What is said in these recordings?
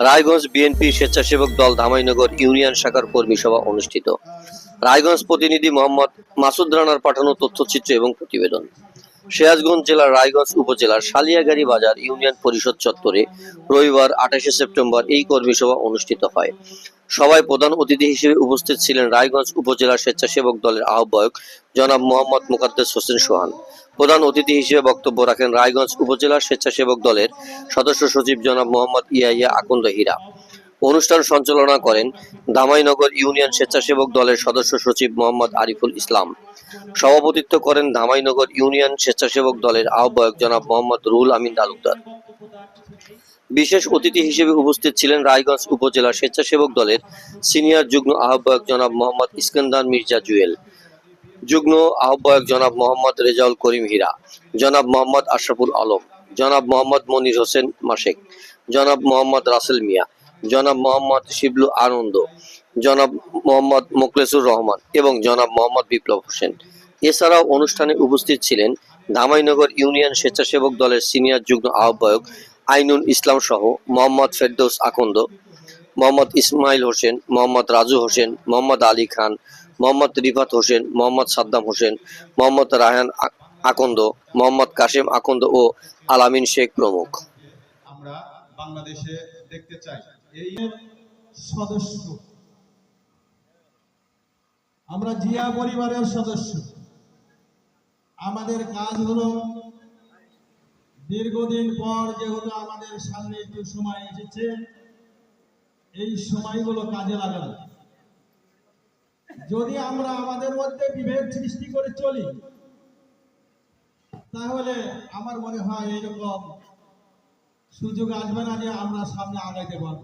Raiganj BNP স্বেচ্ছাসেবক দল ধামাইনগর union শাখার কর্মী সভা অনুষ্ঠিত। রায়গঞ্জ প্রতিনিধি মোহাম্মদ মাসুদ রানার পাঠানো তথ্যচিত্র এবং প্রতিবেদন। সিরাজগঞ্জ জেলার রায়গঞ্জ উপজেলার সালিয়াগাড়ি বাজার ইউনিয়ন পরিষদ চত্বরে রবিবার আঠাশে সেপ্টেম্বর এই কর্মী সভা অনুষ্ঠিত হয়। সভায় প্রধান অতিথি হিসেবে উপস্থিত ছিলেন রায়গঞ্জ উপজেলা স্বেচ্ছাসেবক দলের আহ্বায়ক জনাব মোহাম্মদ মুকাদ্দেস হোসেন সোহান। প্রধান অতিথি হিসেবে বক্তব্য রাখেন রায়গঞ্জ উপজেলা স্বেচ্ছাসেবক দলের সদস্য সচিব জনাব মোহাম্মদ ইয়াইয়া আকন্দ হীরা। অনুষ্ঠান সঞ্চালনা করেন ধামাইনগর ইউনিয়ন স্বেচ্ছাসেবক দলের সদস্য সচিব মোহাম্মদ আরিফুল ইসলাম। সভাপতিত্ব করেন ধামাইনগর ইউনিয়ন স্বেচ্ছাসেবক দলের আহ্বায়ক জনাব মোহাম্মদ রুল আমিন তালুকদার। বিশেষ অতিথি হিসেবে উপস্থিত ছিলেন রায়গঞ্জ উপজেলা স্বেচ্ছাসেবক দলের সিনিয়র যুগ্ম আহ্বায়ক জনাব মোহাম্মদ ইস্কান্দার মির্জা জুয়েল, যুগ্ম আহ্বায়ক জনাব মোহাম্মদ রেজাউল করিম হীরা, জনাব মোহাম্মদ আশরাফুল আলম, জনাব মোহাম্মদ মনির হোসেন মাসেক জনাব মোহাম্মদ রাসেল মিয়া জনাব মোহাম্মদ শিবলু আনন্দ, জনাব মোহাম্মদ মোকলেসুর রহমান এবং জনাব মোহাম্মদ বিপ্লব হোসেন। এছাড়াও অনুষ্ঠানে উপস্থিত ছিলেন ধামাইনগর ইউনিয়ন স্বেচ্ছাসেবক দলের সিনিয়র যুগ্ম আহ্বায়ক আইনুল ইসলাম সহ মোহাম্মদ ফেরদৌস আকন্দ, মোহাম্মদ ইসমাইল হোসেন, মোহাম্মদ রাজু হোসেন, মোহাম্মদ আলী খান, মোহাম্মদ রিফাত হোসেন, মোহাম্মদ সাদ্দাম হোসেন, মোহাম্মদ রায়হান আকন্দ, মোহাম্মদ কাশেম আকন্দ ও আলামিন শেখ প্রমুখ। আমরা বাংলাদেশে দেখতে চাই। সদস্য। আমরা জিয়া পরিবারের সদস্য। আমাদের কাজ হলো দীর্ঘদিন পর যেহেতু আমাদের সামনে একটু সময় এসেছে, এই সময়গুলো কাজে লাগানো যদি আমরা আমাদের মধ্যে বিভেদ সৃষ্টি করে চলি, তাহলে আমার মনে হয় এইরকম সুযোগ আসবে না যে আমরা সামনে আগাইতে পারব।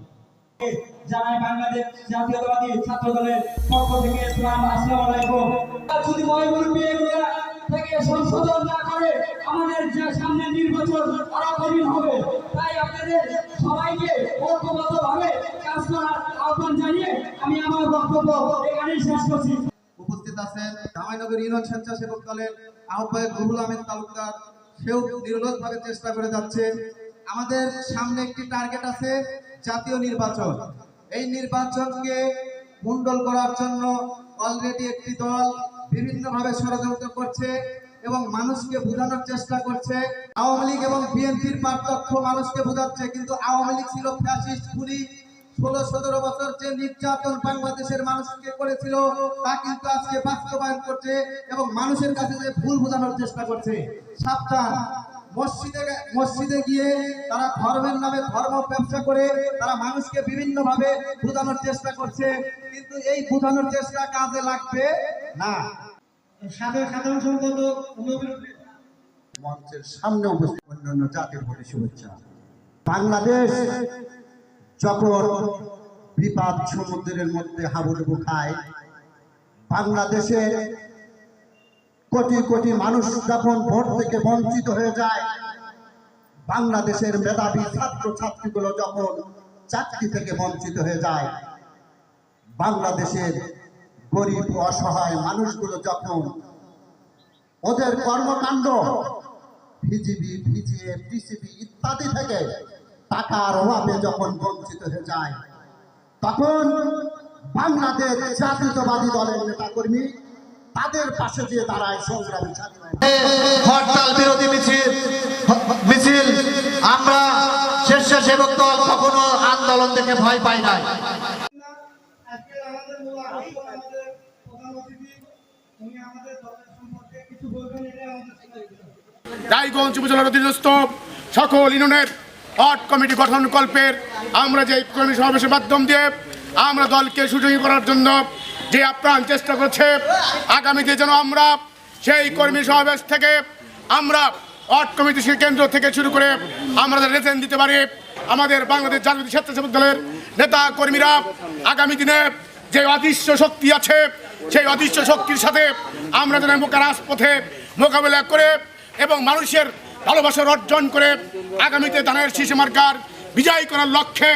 জানাই বাংলাদেশ জাতীয়তাবাদী ছাত্র দলের পক্ষ থেকে ইসলাম, আসসালামু আলাইকুম। যদি এগুলা থেকে সংশোধন না করে, আমাদের সামনে নির্বাচন হবে, তাই আপনাদের সবাইকে ঐক্যবদ্ধভাবে কাজ করার আহ্বান জানিয়ে আমি আমার বক্তব্য এখানেই শেষ করছি। উপস্থিত আছেন জামাইনগর ইউনিয়ন স্বেচ্ছাসেবক দলের আহ্বায়ক রুহুল আহমেদ তালুকদার। সেও নিরলসভাবে চেষ্টা করে যাচ্ছে আমাদের সামনে একটি টার্গেট আছে জাতীয় নির্বাচন। এই নির্বাচনকে মুন্ডল করার জন্য অলরেডি একটি দল বিভিন্নভাবে ষড়যন্ত্র করছে এবং মানুষকে বোঝানোর চেষ্টা করছে। আওয়ামী লীগ এবং বিএনপির পার্থক্য মানুষকে বোঝাচ্ছে, কিন্তু আওয়ামী লীগ ছিল ফ্যাসিস্ট পুলিশ ষোলো সতেরো বছর যে নির্যাতন বাংলাদেশের মানুষকে করেছিল, তা কিন্তু আজকে বাস্তবায়ন করছে এবং মানুষের কাছে যে ভুল বোঝানোর চেষ্টা করছে। সাবধান। মসজিদে মসজিদে গিয়ে তারা ধর্মের নামে ধর্ম ব্যবসা করে তারা মানুষকে বিভিন্ন ভাবে বোঝানোর চেষ্টা করছে। কিন্তু এই বোঝানোর চেষ্টা কাজে লাগবে না। সাধারণ সাধারণ সম্পাদক মঞ্চের সামনে উপস্থিত অন্যান্য জাতির প্রতি শুভেচ্ছা। বাংলাদেশ যখন বিপাদ সমুদ্রের মধ্যে হাবুডুবু খায় বাংলাদেশের কোটি কোটি মানুষ যখন ভোট থেকে বঞ্চিত হয়ে যায়, বাংলাদেশের মেধাবী ছাত্র ছাত্রীগুলো যখন চাকরি থেকে বঞ্চিত হয়ে যায়, বাংলাদেশের গরিব অসহায় মানুষগুলো যখন ওদের কর্মকাণ্ড, ভিজিবি, ভিজিএ, টিসিবি ইত্যাদি থেকে টাকার অভাবে যখন বঞ্চিত হয়ে যায়, তখন বাংলাদেশ জাতীয়তাবাদী দলের নেতাকর্মী তাদের পাশে দিয়ে দাঁড়ায় সংগ্রামী হরতাল বিরোধী মিছিল মিছিল আমরা স্বেচ্ছাসেবক দল কখনো আন্দোলন থেকে ভয় পাই নাই। আজকে আমাদের মূল আকর্ষণ আমাদের প্রধান অতিথি উনি আমাদের দলের সম্পর্কে কিছু বলবেন এটা আমাদের শোনা রায়গঞ্জ উপজেলার অধীনস্থ সকল ইউনিয়নের আট কমিটি গঠন কল্পের আমরা যে কর্মী সমাবেশের মাধ্যম দিয়ে আমরা দলকে সুযোগী করার জন্য যে আপ্রাণ চেষ্টা করছে, আগামীতে যেন আমরা সেই কর্মী সমাবেশ থেকে আমরা আট কমিটি কেন্দ্র থেকে শুরু করে আমরা রেজেন্ট দিতে পারি। আমাদের বাংলাদেশ জাতীয় স্বেচ্ছাসেবক দলের নেতা কর্মীরা আগামী দিনে যে অদৃশ্য শক্তি আছে, সেই অদৃশ্য শক্তির সাথে আমরা যেন রাজপথে মোকাবেলা করে এবং মানুষের ভালোবাসার অর্জন করে আগামীতে ধানের শীষ মার্কার বিজয় করার লক্ষ্যে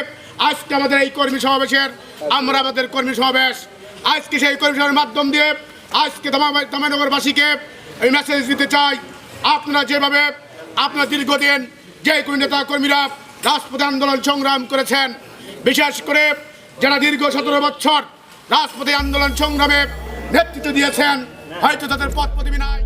আজকে আমাদের এই কর্মী সমাবেশের, আমরা আমাদের কর্মী সমাবেশ আজকে সেই কমিশনের মাধ্যম দিয়ে আজকে দামানগরবাসীকে এই মেসেজ দিতে চাই। আপনারা যেভাবে আপনারা দীর্ঘদিন যে কোনো নেতা কর্মীরা রাজপথে আন্দোলন সংগ্রাম করেছেন, বিশেষ করে যারা দীর্ঘ সতেরো বছর রাজপথে আন্দোলন সংগ্রামে নেতৃত্ব দিয়েছেন, হয়তো তাদের পথ প্রতিবি নাই।